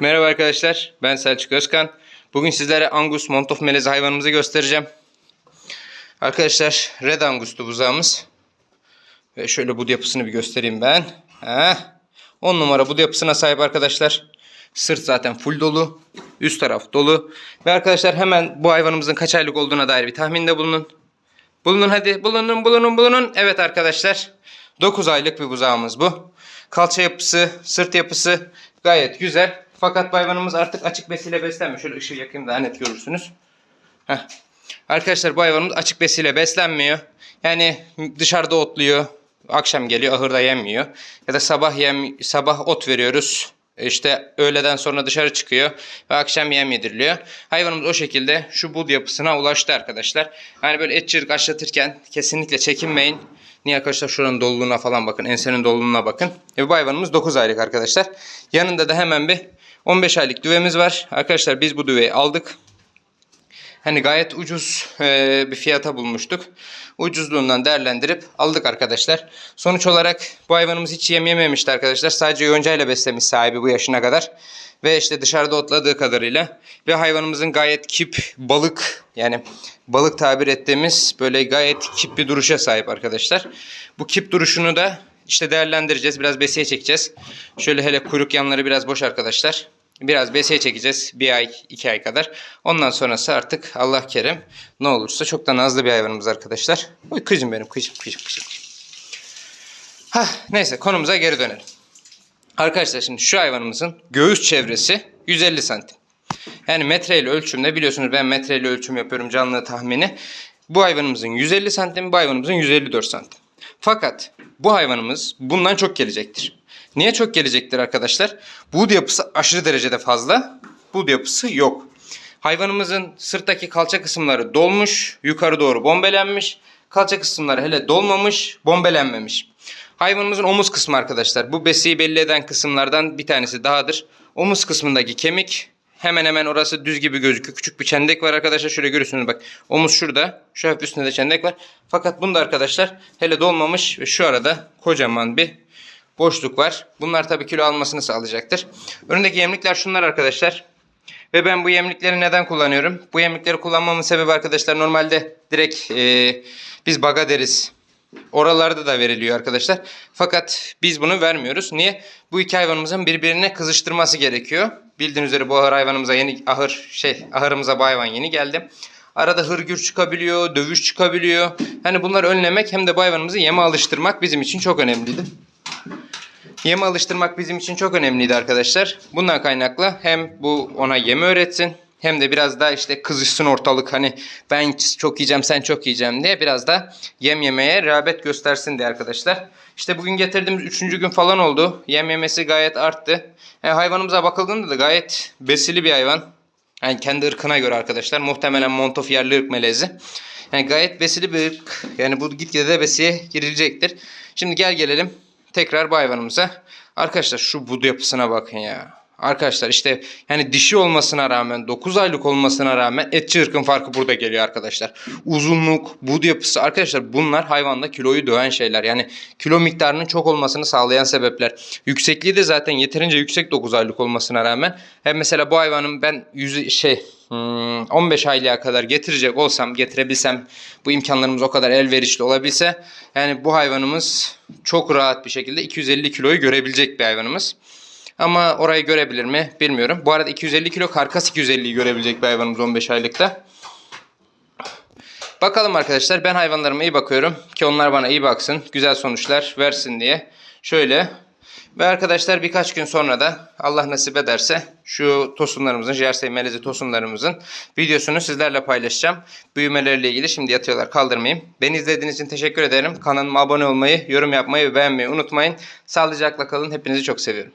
Merhaba arkadaşlar, ben Selçuk Özkan. Bugün sizlere Angus Montof melezi hayvanımızı göstereceğim. Arkadaşlar, Red Angus'tu buzağımız. Ve şöyle bud yapısını bir göstereyim ben. Heh. 10 numara bud yapısına sahip arkadaşlar. Sırt zaten full dolu. Üst taraf dolu. Ve arkadaşlar hemen bu hayvanımızın kaç aylık olduğuna dair bir tahminde bulunun. Bulunun hadi bulunun bulunun bulunun. Evet arkadaşlar 9 aylık bir buzağımız bu. Kalça yapısı, sırt yapısı gayet güzel. Fakat bu hayvanımız artık açık besiyle beslenmiyor. Şöyle ışığı yakayım daha net görürsünüz. Heh. Arkadaşlar bu hayvanımız açık besiyle beslenmiyor. Yani dışarıda otluyor. Akşam geliyor ahırda yemiyor. Ya da sabah yem sabah ot veriyoruz. İşte öğleden sonra dışarı çıkıyor ve akşam yem yediriliyor. Hayvanımız o şekilde şu bud yapısına ulaştı arkadaşlar. Yani böyle et çırık aşlatırken kesinlikle çekinmeyin. Niye arkadaşlar şuranın doluluğuna falan bakın. Ensenin doluluğuna bakın. Ve bu hayvanımız 9 aylık arkadaşlar. Yanında da hemen bir 15 aylık düvemiz var. Arkadaşlar biz bu düveyi aldık. Hani gayet ucuz e, bir fiyata bulmuştuk. Ucuzluğundan değerlendirip aldık arkadaşlar. Sonuç olarak bu hayvanımız hiç yem yememişti arkadaşlar. Sadece yoncayla beslemiş sahibi bu yaşına kadar. Ve işte dışarıda otladığı kadarıyla. Ve hayvanımızın gayet kip balık yani balık tabir ettiğimiz böyle gayet kip bir duruşa sahip arkadaşlar. Bu kip duruşunu da işte değerlendireceğiz. Biraz besiye çekeceğiz. Şöyle hele kuyruk yanları biraz boş arkadaşlar. Biraz besiye çekeceğiz. Bir ay, iki ay kadar. Ondan sonrası artık Allah kerem ne olursa çok da nazlı bir hayvanımız arkadaşlar. Oy kızım benim kızım kızım kızım. Hah, neyse konumuza geri dönelim. Arkadaşlar şimdi şu hayvanımızın göğüs çevresi 150 santim. Yani metreyle ölçümde biliyorsunuz ben metreyle ölçüm yapıyorum canlı tahmini. Bu hayvanımızın 150 santim, bu hayvanımızın 154 santim. Fakat bu hayvanımız bundan çok gelecektir. Niye çok gelecektir arkadaşlar? Bud yapısı aşırı derecede fazla. Bud yapısı yok. Hayvanımızın sırttaki kalça kısımları dolmuş, yukarı doğru bombelenmiş. Kalça kısımları hele dolmamış, bombelenmemiş. Hayvanımızın omuz kısmı arkadaşlar. Bu besiyi belli eden kısımlardan bir tanesi dahadır. Omuz kısmındaki kemik hemen hemen orası düz gibi gözüküyor. Küçük bir çendek var arkadaşlar. Şöyle görüyorsunuz bak. Omuz şurada. Şu hafif üstünde de çendek var. Fakat bunda arkadaşlar hele dolmamış ve şu arada kocaman bir boşluk var. Bunlar tabii kilo almasını sağlayacaktır. Önündeki yemlikler şunlar arkadaşlar. Ve ben bu yemlikleri neden kullanıyorum? Bu yemlikleri kullanmamın sebebi arkadaşlar normalde direkt e, biz baga deriz. Oralarda da veriliyor arkadaşlar. Fakat biz bunu vermiyoruz. Niye? Bu iki hayvanımızın birbirine kızıştırması gerekiyor. Bildiğiniz üzere bu ahır hayvanımıza yeni ahır şey ahırımıza bu hayvan yeni geldi. Arada hırgür çıkabiliyor, dövüş çıkabiliyor. Hani bunları önlemek hem de bu hayvanımızı yeme alıştırmak bizim için çok önemliydi. Yeme alıştırmak bizim için çok önemliydi arkadaşlar. Bundan kaynaklı hem bu ona yeme öğretsin hem de biraz daha işte kızışsın ortalık hani ben çok yiyeceğim sen çok yiyeceğim diye biraz da yem yemeye rağbet göstersin diye arkadaşlar. İşte bugün getirdiğimiz üçüncü gün falan oldu. Yem yemesi gayet arttı. Yani hayvanımıza bakıldığında da gayet besili bir hayvan. Yani kendi ırkına göre arkadaşlar. Muhtemelen Montof yerli ırk melezi. Yani gayet besili bir ırk. Yani bu gitgide de besiye girilecektir. Şimdi gel gelelim tekrar bu hayvanımıza. Arkadaşlar şu budu yapısına bakın ya. Arkadaşlar işte yani dişi olmasına rağmen 9 aylık olmasına rağmen etçi ırkın farkı burada geliyor arkadaşlar. Uzunluk, bud yapısı arkadaşlar bunlar hayvanda kiloyu döven şeyler. Yani kilo miktarının çok olmasını sağlayan sebepler. Yüksekliği de zaten yeterince yüksek 9 aylık olmasına rağmen. Hem mesela bu hayvanın ben yüzü şey 15 aylığa kadar getirecek olsam, getirebilsem, bu imkanlarımız o kadar elverişli olabilse, yani bu hayvanımız çok rahat bir şekilde 250 kiloyu görebilecek bir hayvanımız. Ama orayı görebilir mi bilmiyorum. Bu arada 250 kilo karkas 250'yi görebilecek bir hayvanımız 15 aylıkta. Bakalım arkadaşlar ben hayvanlarıma iyi bakıyorum ki onlar bana iyi baksın. Güzel sonuçlar versin diye. Şöyle ve arkadaşlar birkaç gün sonra da Allah nasip ederse şu tosunlarımızın, jersey melezi tosunlarımızın videosunu sizlerle paylaşacağım. Büyümeleriyle ilgili şimdi yatıyorlar kaldırmayayım. Beni izlediğiniz için teşekkür ederim. Kanalıma abone olmayı, yorum yapmayı ve beğenmeyi unutmayın. Sağlıcakla kalın. Hepinizi çok seviyorum.